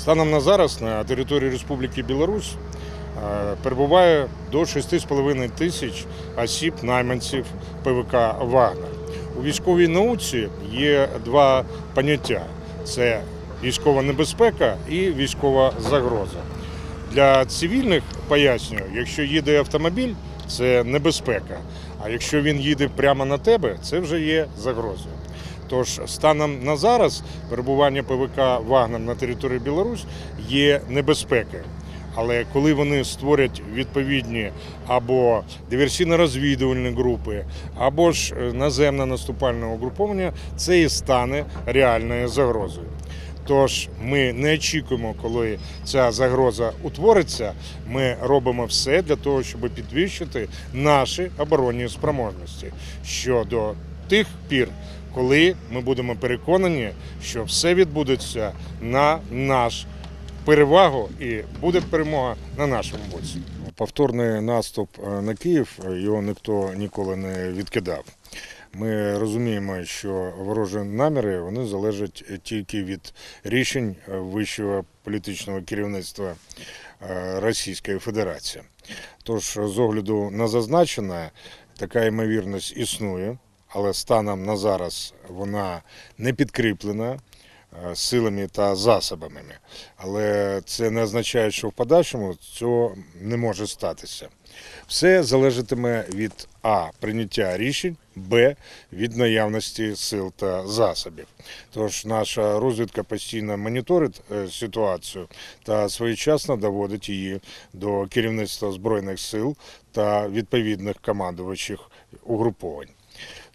Станом на зараз на території Республіки Білорусь е, перебуває до 6,5 тисяч осіб, найманців ПВК Вагнер. У військовій науці є два поняття: це військова небезпека і військова загроза. Для цивільних пояснюю, якщо їде автомобіль, це небезпека. А якщо він їде прямо на тебе, це вже є загрозою. Тож станом на зараз перебування ПВК Вагнер на території Білорусь є небезпекою. Але коли вони створять відповідні або диверсійно-розвідувальні групи, або ж е, наземне наступальне угруповання, це і стане реальною загрозою. Тож ми не очікуємо, коли ця загроза утвориться. Ми робимо все для того, щоб підвищити наші оборонні спроможності щодо тих пір, коли ми будемо переконані, що все відбудеться на наш перевагу і буде перемога на нашому боці. Повторний наступ е, на Київ е, його ніхто ніколи не відкидав. Ми розуміємо, що ворожі наміри вони залежать тільки від рішень е, вищого політичного керівництва Російської Федерації. Тож, з огляду на зазначене, така ймовірність існує, але станом на зараз вона не підкріплена е, силами та засобами. Але це не означає, що в подальшому цього не може статися. Все залежатиме від А. Прийняття рішень, Б. Від наявності сил та засобів. Тож наша розвідка постійно моніторить е, ситуацію та своєчасно доводить її до керівництва Збройних сил та відповідних командувачів угруповань.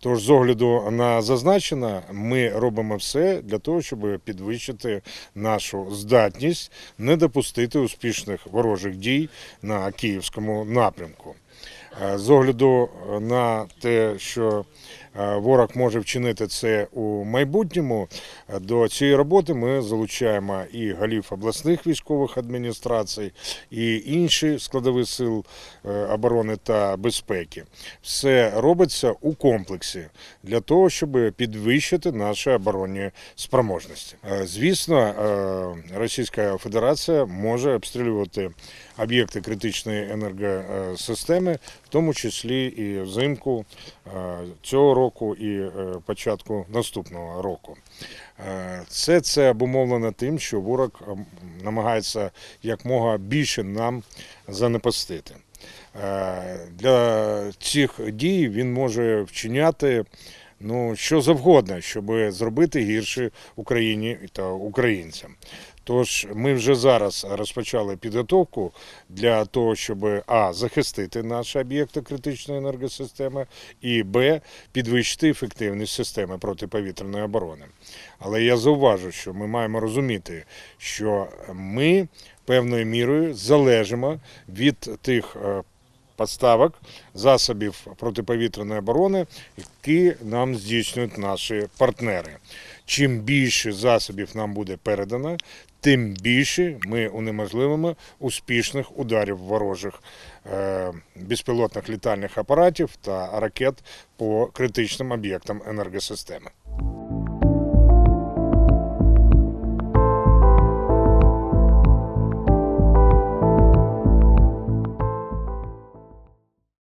Тож, з огляду на зазначене, ми робимо все для того, щоб підвищити нашу здатність не допустити успішних ворожих дій на київському напрямку. Е, З огляду на те, що е, ворог може вчинити це у майбутньому, е, до цієї роботи ми залучаємо і голів обласних військових адміністрацій, і інші складові сил е, оборони та безпеки. Все робиться у комплексі для того, щоб підвищити наші оборонні спроможності. Е, Звісно, е, Російська Федерація може обстрілювати об'єкти критичної енергосистеми, тому числі і взимку е, цього року і е, початку наступного року. це Все це обумовлено тим, що ворог намагається якмога більше нам занепастити. Е, Для цих дій він може вчиняти ну, що завгодно, щоб зробити гірше Україні та українцям. Тож ми вже зараз розпочали підготовку для того, щоб а захистити наші об'єкти критичної енергосистеми, і б підвищити ефективність системи протиповітряної оборони. Але я зауважу, що ми маємо розуміти, що ми певною мірою залежимо від тих е, поставок засобів протиповітряної оборони, які нам здійснюють наші партнери. Чим більше засобів нам буде передано, тим більше ми унеможливимо успішних ударів ворожих е, безпілотних літальних апаратів та ракет по критичним об'єктам енергосистеми.